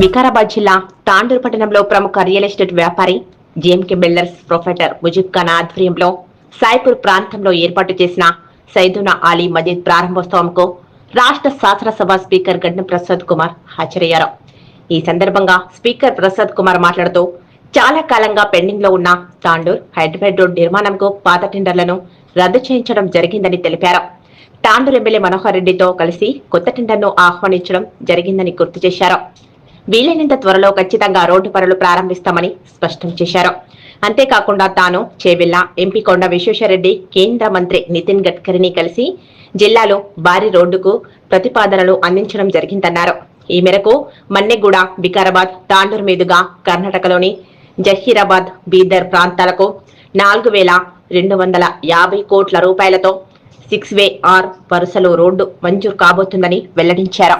వికారాబాద్ జిల్లా తాండూరు పట్టణంలో ప్రముఖ రియల్ ఎస్టేట్ వ్యాపారి JMK builders proprietor Mujib Khan ఆధ్వర్యంలో సాయిపూర్ ప్రాంతంలో ఏర్పాటు చేసిన సైదునా అలీ మజీద్ ప్రారంభోత్సవంకు రాష్ట్ర శాసనసభ స్పీకర్ గడ్డం ప్రసాద్ కుమార్ హాజరయ్యారు. ఈ సందర్భంగా స్పీకర్ ప్రసాద్ కుమార్ మాట్లాడుతూ చాలా కాలంగా పెండింగ్లో ఉన్న తాండూర్ హైదరాబాద్ రోడ్ నిర్మాణంకు పాత టెండర్లను రద్దు చేయించడం జరిగిందని తెలిపారు. తాండూరు ఎమ్మెల్యే మనోహర్ రెడ్డితో కలిసి కొత్త టెండర్ను ఆహ్వానించడం జరిగిందని గుర్తు చేశారు. వీలైనంత త్వరలో ఖచ్చితంగా రోడ్డు పనులు ప్రారంభిస్తామని స్పష్టం చేశారు. అంతేకాకుండా తాను చేవెళ్ళ ఎంపీ కొండ విశ్వేశ్వరరెడ్డి కేంద్ర మంత్రి నితిన్ గడ్కరీని కలిసి జిల్లాలో భారీ రోడ్డుకు ప్రతిపాదనలు అందించడం జరిగిందన్నారు. ఈ మేరకు మన్నెగూడ వికారాబాద్ తాండూరు మీదుగా కర్ణాటకలోని జహీరాబాద్ బీదర్ ప్రాంతాలకు నాలుగు వేల రెండు వందల యాభై కోట్ల రూపాయలతో సిక్స్ వే ఆర్ వరుసలో రోడ్డు మంజూరు కాబోతుందని వెల్లడించారు.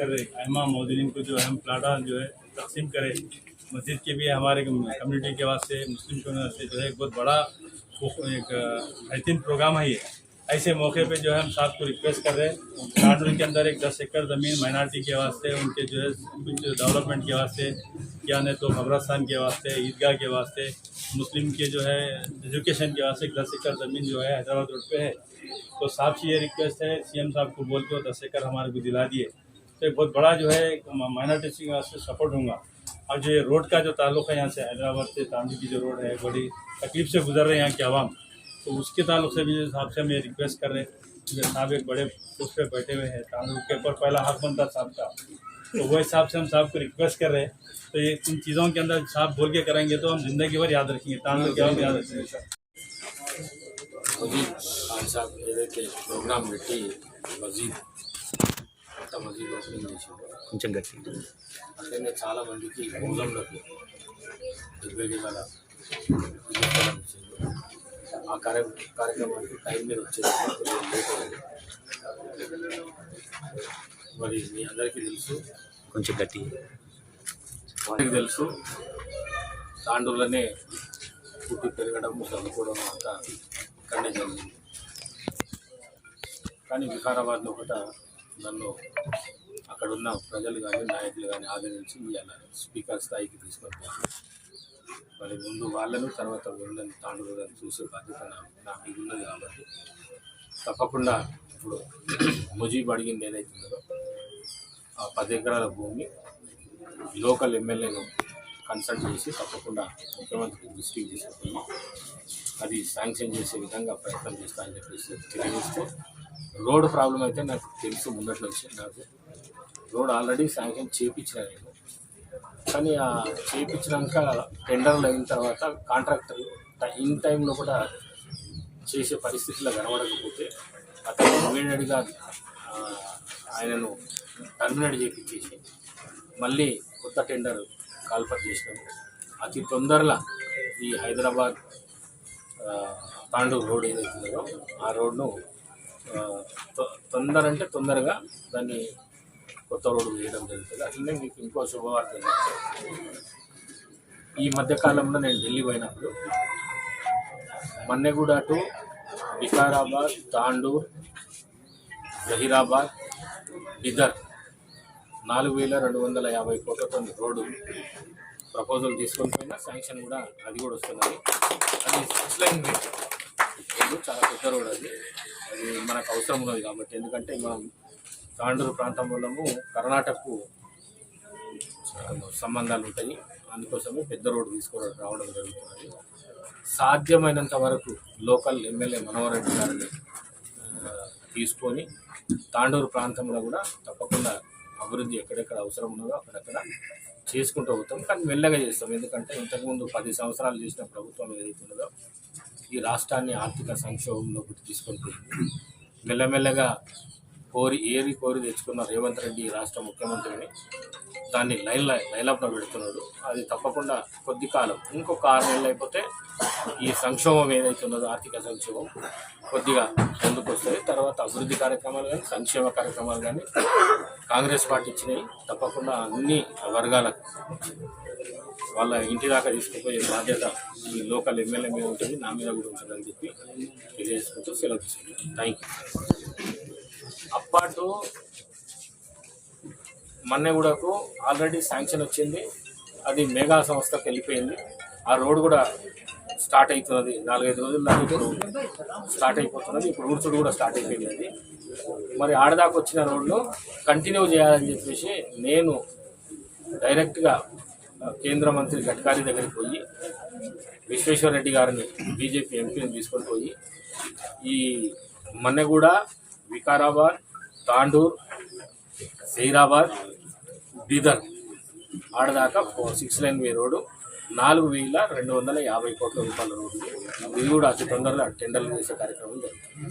कर अहमा को जो अहम प्लाटा जो है तकसीम करे मस्जिद के भी हमारे कम्युनिटी के वास्ते मुस्लिम के वास्ते जो है एक बहुत बड़ा एक बेहतरीन प्रोग्राम है ये ऐसे मौके पे जो है हम साहब को रिक्वेस्ट कर रहे हैं। कानून के अंदर एक दस एकड़ ज़मीन माइनॉरिटी के वास्ते, उनके जो है कुछ डेवलपमेंट के वास्ते या नहीं तो कब्रस्तान के वास्ते, ईदगाह के वास्ते, मुस्लिम के जो है एजुकेशन के वास्ते एक दस एकड़ ज़मीन जो है हैदराबाद रोड पे है। तो साहब से ये रिक्वेस्ट है सीएम साहब को बोल के दस एकड़ हमारे को दिला दिए। तो एक बहुत बड़ा जो है माइनॉरिटी के वास्ते सपोर्ट होगा। और जो ये रोड का जो ताल्लुक है यहाँ से हैदराबाद से, तांडी की जो रोड है, बड़ी तकलीफ़ से गुजर रहे हैं यहाँ के आवाम। तो उसके ताल्लुक से भी जो साहब से हम ये रिक्वेस्ट कर रहे हैं क्योंकि साहब एक बड़े पोस्ट पे बैठे हुए हैं तांडू के ऊपर पहला हक बनता साहब का तो वो हिसाब से हम साहब को रिक्वेस्ट कर रहे हैं तो ये इन चीज़ों के अंदर साहब बोल के करेंगे तो हम जिंदगी भर याद रखेंगे तांडू के हम याद रखेंगे మజీద్ ఖాన్ సాబ్ ఏదైతే ప్రోగ్రామ్ పెట్టి మజీద్ కొత్త మజీద్ ఓపెనింగ్ చేసిందో కొంచెం గట్టి అట్లనే చాలా మందికి మూలంలోకి డెబ్బై వేల ఇల్లు ఇచ్చింది ఆ కార్య కార్యక్రమానికి టైం మీద వచ్చేది. అయింది మరి మీ అందరికీ తెలుసు. కొంచెం గట్టి వారికి తెలుసు. తాండూరులోనే పుట్టి పెరగడం చదువుకోవడం అంతా ఇక్కడనే జరిగింది. కానీ వికారాబాద్లో ఒకట నన్ను అక్కడున్న ప్రజలు కానీ నాయకులు కానీ ఆదరించి ఇవాళ స్పీకర్ స్థాయికి తీసుకొచ్చాను మరి ముందు వాళ్ళను తర్వాత వీళ్ళని తాండూరు చూసే బాధ్యత నా మీద ఉన్నది కాబట్టి తప్పకుండా ఇప్పుడు ముజీబ్ అడిగింది ఏదైతుందో ఆ పది ఎకరాల భూమి లోకల్ ఎమ్మెల్యేను కన్సల్ట్ చేసి తప్పకుండా ముఖ్యమంత్రి దృష్టికి తీసుకుని అది శాంక్షన్ చేసే విధంగా ప్రయత్నం చేస్తా అని చెప్పేసి తెలియజేస్తూ రోడ్ ప్రాబ్లం అయితే నాకు తెలుసు ముందట్లో వచ్చి నాకు. రోడ్ ఆల్రెడీ శాంక్షన్ చేయించిన నేను. కానీ ఆ చేయించినాక టెండర్లు అయిన తర్వాత కాంట్రాక్టర్ ఇన్ టైంలో కూడా చేసే పరిస్థితిలో కనబడకపోతే అతను ఇమీడియట్గా ఆయనను టర్మినేట్ చేయించేసి మళ్ళీ కొత్త టెండర్ కాల్పర్ చేసినాము అతి తొందరలో ఈ హైదరాబాద్ తాండూరు రోడ్ ఏదైతే ఆ రోడ్ను తొ- తొందర అంటే తొందరగా దాన్ని కొత్త రోడ్డు వేయడం జరుగుతుంది. అట్లనే మీకు ఇంకో శుభవార్త ఈ మధ్యకాలంలో నేను ఢిల్లీ పోయినప్పుడు మన్నెగూడ టు వికారాబాద్ తాండూర్ జహీరాబాద్ బిదర్ నాలుగు వేల రెండు వందల యాభై కోట్లతో రోడ్డు ప్రపోజల్ తీసుకొని పోయినా శాంక్షన్ కూడా అది కూడా వస్తున్నది. అది సిక్స్ లైన్ రోడ్డు చాలా పెద్ద రోడ్ అది. అది మనకు అవసరం ఉన్నది కాబట్టి. ఎందుకంటే మనం తాండూరు ప్రాంతం వల్లము కర్ణాటకకు సంబంధాలు ఉంటాయి. అందుకోసమే పెద్ద రోడ్డు తీసుకోవడం రావడం జరుగుతున్నది. సాధ్యమైనంత వరకు లోకల్ ఎమ్మెల్యే మనోహర్ రెడ్డి గారిని తీసుకొని తాండూరు ప్రాంతంలో కూడా తప్పకుండా అభివృద్ధి ఎక్కడెక్కడ అవసరం ఉన్నదో అక్కడక్కడ చేసుకుంటూ పోతాం. కానీ మెల్లగా చేస్తాం. ఎందుకంటే ఇంతకుముందు పది సంవత్సరాలు చేసిన ప్రభుత్వం ఏదైతున్నదో ఈ రాష్ట్రాన్ని ఆర్థిక సంక్షోభంలోకి తీసుకొని మెల్లమెల్లగా కోరి ఏది కోరి తెచ్చుకున్న రేవంత్ రెడ్డి ఈ రాష్ట్ర ముఖ్యమంత్రిని దాన్ని లైన్ లైన్అప్లో పెడుతున్నాడు. అది తప్పకుండా కొద్ది కాలం ఇంకొక ఆరు నెలలు అయిపోతే ఈ సంక్షోభం ఏదైతే ఉన్నదో ఆర్థిక సంక్షోభం కొద్దిగా ముందుకు వస్తుంది. తర్వాత అభివృద్ధి కార్యక్రమాలు కానీ సంక్షేమ కార్యక్రమాలు కానీ కాంగ్రెస్ పార్టీ ఇచ్చినవి తప్పకుండా అన్ని వర్గాలకు వాళ్ళ ఇంటి దాకా తీసుకుపోయే బాధ్యత ఈ లోకల్ ఎమ్మెల్యే మీద ఉంటుంది. నా మీద కూడా ఉంటుందని చెప్పి తెలియజేసుకుంటూ సెలవు తీసుకుంటాను థ్యాంక్ యూ అప్పాటు మన్నెగూడకు ఆల్రెడీ శాంక్షన్ వచ్చింది. అది మెగా సంస్థకు వెళ్ళిపోయింది. ఆ రోడ్ కూడా స్టార్ట్ అవుతున్నది నాలుగైదు రోజుల దాకా ఇప్పుడు స్టార్ట్ అయిపోతున్నది. ఇప్పుడు ఊడ్చుడు కూడా స్టార్ట్ అయిపోయింది మరి ఆడదాకా వచ్చిన రోడ్లు కంటిన్యూ చేయాలని చెప్పేసి నేను డైరెక్ట్గా కేంద్ర మంత్రి గడ్కరీ దగ్గరికి పోయి విశ్వేశ్వర రెడ్డి గారిని బీజేపీ ఎంపీని తీసుకొని పోయి ఈ మన్నెగూడ వికారాబాద్ తాండూర్ సైరాబాద్ బీదర్. ఆడదాకా సిక్స్ లైన్ వే రోడ్డు నాలుగు వేల రెండు వందల యాభై కోట్ల రూపాయల రోడ్డు. ఇది కూడా అతి తొందరగా టెండర్లు చేసే కార్యక్రమం జరుగుతుంది.